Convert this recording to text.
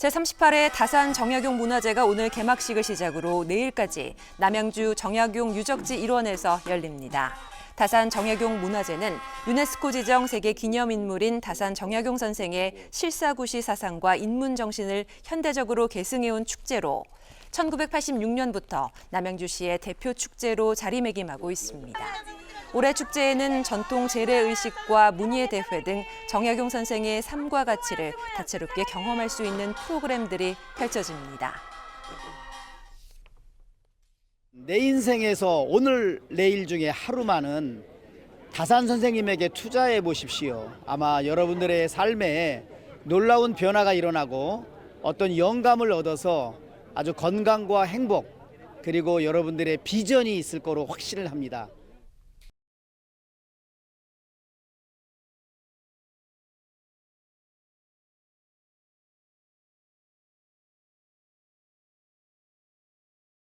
제38회 다산 정약용 문화제가 오늘 개막식을 시작으로 내일까지 남양주 정약용 유적지 일원에서 열립니다. 다산 정약용 문화제는 유네스코 지정 세계 기념인물인 다산 정약용 선생의 실사구시 사상과 인문 정신을 현대적으로 계승해온 축제로 1986년부터 남양주시의 대표 축제로 자리매김하고 있습니다. 올해 축제에는 전통 재래의식과 문예 대회 등 정약용 선생의 삶과 가치를 다채롭게 경험할 수 있는 프로그램들이 펼쳐집니다. 내 인생에서 오늘 내일 중에 하루만은 다산 선생님에게 투자해 보십시오. 아마 여러분들의 삶에 놀라운 변화가 일어나고 어떤 영감을 얻어서 아주 건강과 행복 그리고 여러분들의 비전이 있을 거로 확신을 합니다.